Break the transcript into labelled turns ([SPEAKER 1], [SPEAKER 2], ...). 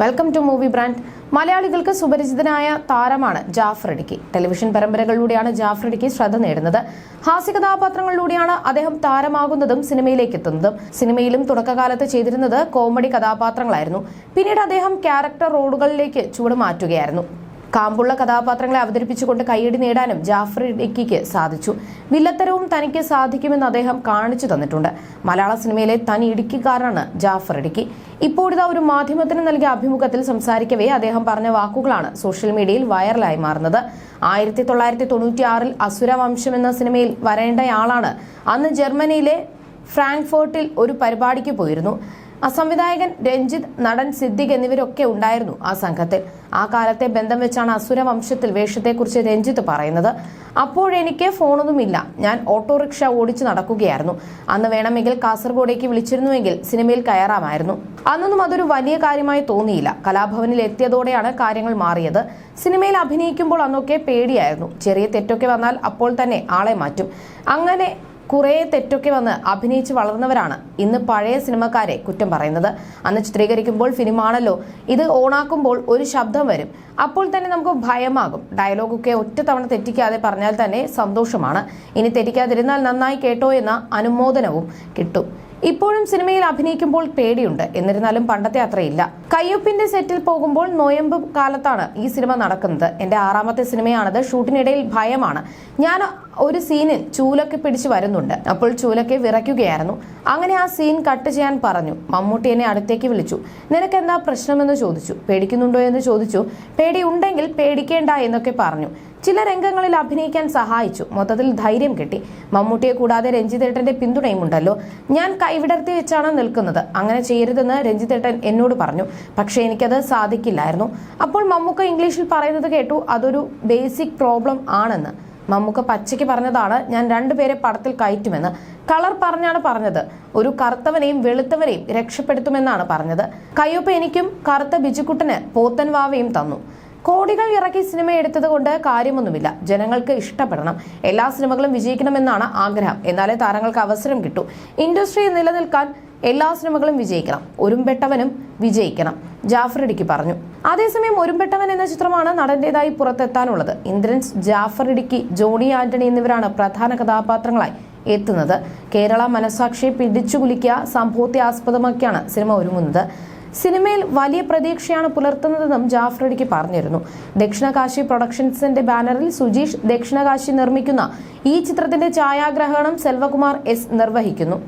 [SPEAKER 1] Welcome to movie brand മലയാളികൾക്ക് സുപരിചിതനായ താരമാണ് ജാഫർ ഇടുക്കി. ടെലിവിഷൻ പരമ്പരകളിലൂടെയാണ് ജാഫർ ഇടുക്കി ശ്രദ്ധ നേടുന്നത്. ഹാസ്യ കഥാപാത്രങ്ങളിലൂടെയാണ് അദ്ദേഹം താരമാകുന്നതും സിനിമയിലേക്ക് എത്തുന്നതും. സിനിമയിലും തുടക്കകാലത്ത് ചെയ്തിരുന്നത് കോമഡി കഥാപാത്രങ്ങളായിരുന്നു. പിന്നീട് അദ്ദേഹം ക്യാരക്ടർ റോളുകളിലേക്ക് ചൂട് മാറ്റുകയായിരുന്നു. കാമ്പുള്ള കഥാപാത്രങ്ങളെ അവതരിപ്പിച്ചുകൊണ്ട് കൈയടി നേടാനും ജാഫർ ഇടുക്കിക്ക് സാധിച്ചു. വില്ലത്തരവും തനിക്ക് സാധിക്കുമെന്ന് അദ്ദേഹം കാണിച്ചു തന്നിട്ടുണ്ട്. മലയാള സിനിമയിലെ തനി ഇടുക്കിക്കാരനാണ് ജാഫർ ഇടുക്കി. ഇപ്പോഴിതാ ഒരു മാധ്യമത്തിന് നൽകിയ അഭിമുഖത്തിൽ സംസാരിക്കവേ അദ്ദേഹം പറഞ്ഞ വാക്കുകളാണ് സോഷ്യൽ മീഡിയയിൽ വൈറലായി മാറുന്നത്. ആയിരത്തി തൊള്ളായിരത്തി തൊണ്ണൂറ്റിയാറിൽ അസുരവംശം എന്ന സിനിമയിൽ വരേണ്ടയാളാണ്. അന്ന് ജർമ്മനിയിലെ ഫ്രാങ്ക്ഫോർട്ടിൽ ഒരു പരിപാടിക്ക് പോയിരുന്നു. അസംവിധായകൻ രഞ്ജിത്ത് നടൻ സിദ്ദിഖ് എന്നിവരൊക്കെ ഉണ്ടായിരുന്നു ആ സംഘത്തിൽ. ആ കാലത്തെ ബന്ധം വെച്ചാണ് അസുരവംശത്തിൽ വേഷത്തെക്കുറിച്ച് രഞ്ജിത്ത് പറയുന്നത്. അപ്പോഴെനിക്ക് ഫോണൊന്നുമില്ല. ഞാൻ ഓട്ടോറിക്ഷ ഓടിച്ചു നടക്കുകയായിരുന്നു. അന്ന് വേണമെങ്കിൽ കാസർഗോഡേക്ക് വിളിച്ചിരുന്നുവെങ്കിൽ സിനിമയിൽ കയറാമായിരുന്നു. അന്നൊന്നും അതൊരു വലിയ കാര്യമായി തോന്നിയില്ല. കലാഭവനിൽ എത്തിയതോടെയാണ് കാര്യങ്ങൾ മാറിയത്. സിനിമയിൽ അഭിനയിക്കുമ്പോൾ അന്നൊക്കെ പേടിയായിരുന്നു. ചെറിയ തെറ്റൊക്കെ വന്നാൽ അപ്പോൾ തന്നെ ആളെ മാറ്റും. അങ്ങനെ കുറേ തെറ്റൊക്കെ വന്ന് അഭിനയിച്ച് വളർന്നവരാണ് ഇന്ന് പഴയ സിനിമക്കാരെ കുറ്റം പറയുന്നത്. അന്ന് ചിത്രീകരിക്കുമ്പോൾ ഫിലിമാണല്ലോ ഇത് ഓണാക്കുമ്പോൾ ഒരു ശബ്ദം വരും. അപ്പോൾ തന്നെ നമുക്ക് ഭയമാകും. ഡയലോഗൊക്കെ ഒറ്റ തവണ തെറ്റിക്കാതെ പറഞ്ഞാൽ തന്നെ സന്തോഷമാണ്. ഇനി തെറ്റിക്കാതിരുന്നാൽ നന്നായി കേട്ടോ എന്ന അനുമോദനവും കിട്ടും. ഇപ്പോഴും സിനിമയിൽ അഭിനയിക്കുമ്പോൾ പേടിയുണ്ട്. എന്നിരുന്നാലും പണ്ടത്തെ അത്രയില്ല. കയ്യൊപ്പിന്റെ സെറ്റിൽ പോകുമ്പോൾ നോയമ്പ് കാലത്താണ് ഈ സിനിമ നടക്കുന്നത്. എന്റെ ആറാമത്തെ സിനിമയാണത്. ഷൂട്ടിനിടയിൽ ഭയമാണ്. ഞാൻ ഒരു സീനിൽ ചൂലൊക്കെ പിടിച്ചു വരുന്നുണ്ട്. അപ്പോൾ ചൂലൊക്കെ വിറയ്ക്കുകയായിരുന്നു. അങ്ങനെ ആ സീൻ കട്ട് ചെയ്യാൻ പറഞ്ഞു. മമ്മൂട്ടി എന്നെ അടുത്തേക്ക് വിളിച്ചു. നിനക്ക് എന്താ പ്രശ്നമെന്ന് ചോദിച്ചു. പേടിക്കുന്നുണ്ടോ എന്ന് ചോദിച്ചു. പേടി ഉണ്ടെങ്കിൽ പേടിക്കേണ്ട എന്നൊക്കെ പറഞ്ഞു. ചില രംഗങ്ങളിൽ അഭിനയിക്കാൻ സഹായിച്ചു. മൊത്തത്തിൽ ധൈര്യം കിട്ടി. മമ്മൂട്ടിയെ കൂടാതെ രഞ്ജിതേട്ടന്റെ പിന്തുണയും ഉണ്ടല്ലോ ഞാൻ കൈവിടർത്തി വെച്ചാണ് നിൽക്കുന്നത്. അങ്ങനെ ചെയ്യരുതെന്ന് രഞ്ജിതേട്ടൻ എന്നോട് പറഞ്ഞു. പക്ഷേ എനിക്കത് സാധിക്കില്ലായിരുന്നു. അപ്പോൾ മമ്മൂക്ക ഇംഗ്ലീഷിൽ പറയുന്നത് കേട്ടു അതൊരു ബേസിക് പ്രോബ്ലം ആണെന്ന്. മമ്മൂക്ക പച്ചയ്ക്ക് പറഞ്ഞതാണ് ഞാൻ രണ്ടുപേരെ പടത്തിൽ കയറ്റുമെന്ന്. കളർ പറഞ്ഞാണ് പറഞ്ഞത്. ഒരു കറുത്തവനെയും വെളുത്തവനെയും രക്ഷപ്പെടുത്തുമെന്നാണ് പറഞ്ഞത്. കയ്യൊപ്പ് എനിക്കും കറുത്ത ബിജുക്കുട്ടന് പോത്തൻവാവയും തന്നു. കോടികൾ ഇറക്കി സിനിമ എടുത്തത് കൊണ്ട് കാര്യമൊന്നുമില്ല. ജനങ്ങൾക്ക് ഇഷ്ടപ്പെടണം. എല്ലാ സിനിമകളും വിജയിക്കണമെന്നാണ് ആഗ്രഹം. എന്നാലേ താരങ്ങൾക്ക് അവസരം കിട്ടൂ. ഇൻഡസ്ട്രി നിലനിൽക്കാൻ എല്ലാ സിനിമകളും വിജയിക്കണം. ഒരുമ്പെട്ടവനും വിജയിക്കണം. ജാഫർ ഇടുക്കി പറഞ്ഞു. അതേസമയം ഒരുമ്പെട്ടവൻ എന്ന ചിത്രമാണ് നടന്റേതായി പുറത്തെത്താനുള്ളത്. ഇന്ദ്രൻസ് ജാഫർ ഇടുക്കി ജോണി ആന്റണി എന്നിവരാണ് പ്രധാന കഥാപാത്രങ്ങളായി എത്തുന്നത്. കേരള മനസാക്ഷിയെ പിടിച്ചുകുലിക്കുക സംഭവത്തെ ആസ്പദമാക്കിയാണ് സിനിമ ഒരുങ്ങുന്നത്. സിനിമയിൽ വലിയ പ്രതീക്ഷയാണ് പുലർത്തുന്നതെന്നും ജാഫ്രഡിക്ക് പറഞ്ഞിരുന്നു. ദക്ഷിണകാശി പ്രൊഡക്ഷൻസിന്റെ ബാനറിൽ സുജീഷ് ദക്ഷിണകാശി നിർമ്മിക്കുന്ന ഈ ചിത്രത്തിന്റെ ഛായാഗ്രഹണം സെൽവകുമാർ എസ് നിർവഹിക്കുന്നു.